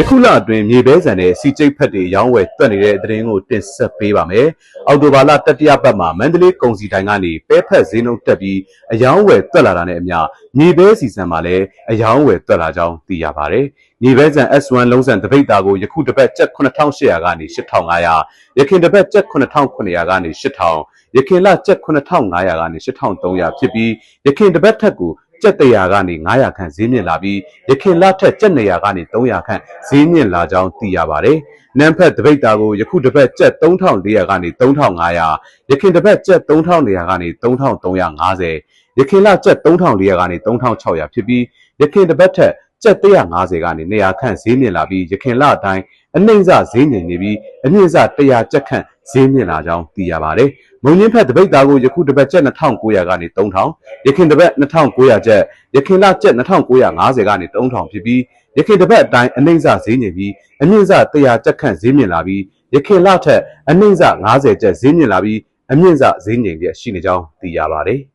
ယခုလအတွင်းမြေပဲဆန်နဲ့စီကျိတ်ဖက်တွေရောင်းဝယ်တွက်နေတဲ့သတင်းကိုတင်ဆက်ပေးပါမယ်။အော်တိုဘာလတတိယပတ်မှာမန္တလေးကုန်စည်တိုင်းကနေပဲဖက်ဈေးနှုန်းတက်ပြီးအယောင်းဝယ်တွက်လာတာနဲ့အမျှမြေပဲစီဆန်မှာလည်းအယောင်းဝယ်တွက်လာကြောင်းသိရပါတယ်။မြေပဲဆန် S1 လုံးဆန်တပိတ်တာကိုယခုတစ်ပတ်ကျပ်9800ကနေ8500ရခင်တစ်ပတ်ကျပ်9900ကနေ8000ရခင်လကျပ်9500ကနေ8300ဖြစ်ပြီးရခင်တစ်ပတ်ထက်ကို ကျပ်100ကနေ900ခန့်ဈေးမြင့်လာပြီးရခင်လထက်ကျပ်200ကနေ300ခန့်ဈေးမြင့်လာကြောင်းသိရပါတယ်။နန်းဖက်တပိတ်တာကိုယခုတစ်ပတ်ကျပ်3400ကနေ3500ရခင်တစ်ပတ်ကျပ်3400ကနေ3350ရခင်လကျပ်3400ကနေ3600ဖြစ်ပြီးရခင်တစ်ပတ်ထက်ကျပ်150ကနေ200ခန့်ဈေးမြင့်လာပြီးရခင်လအတိုင်း အနှိမ့်စဈေးငြိမ်နေပြီးအမြင့်စ100ကျပ်ခန့်ဈေးမြင့်လာကြောင်းသိရပါတယ်။မုံညင်းဖက်တပိတ်သားကိုယခုတစ်ပတ်ကျပ်2900ကနေ3000ရခင်တစ်ပတ်2900ကျပ်ရခင်လကျပ်2950ကနေ3000ဖြစ်ပြီးရခင်တစ်ပတ်အတိုင်းအနှိမ့်စဈေးငြိမ်ပြီးအမြင့်စ100ကျပ်ခန့်ဈေးမြင့်လာပြီးရခင်လထက်အနှိမ့်စ90ကျပ်ဈေးမြင့်လာပြီးအမြင့်စဈေးငြိမ်ပြရှိနေကြောင်းသိရပါတယ်။